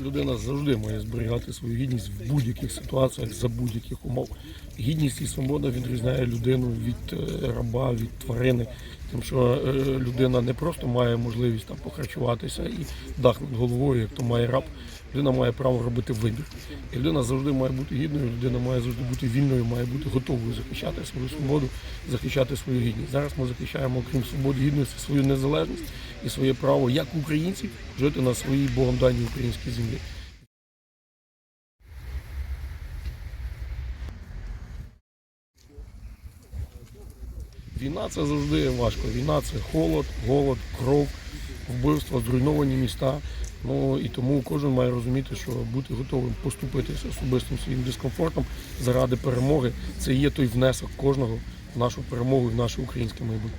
людина завжди має зберігати свою гідність в будь-яких ситуаціях за будь-яких умов. Гідність і свобода відрізняє людину від е, раба, від тварини. Тим, що е, людина не просто має можливість там похарчуватися і дах над головою, як то має раб. Людина має право робити вибір. І людина завжди має бути гідною, людина має завжди бути вільною, має бути готовою захищати свою свободу, захищати свою гідність. Зараз ми захищаємо, крім свободи гідності, свою незалежність і своє право як українці жити на своїй Богом даній українській землі. Війна це завжди важко. Війна це холод, голод, кров, вбивства, зруйновані міста. Ну і тому кожен має розуміти, що бути готовим поступитися особистим своїм дискомфортом заради перемоги це є той внесок кожного в нашу перемогу і в наше українське майбутнє.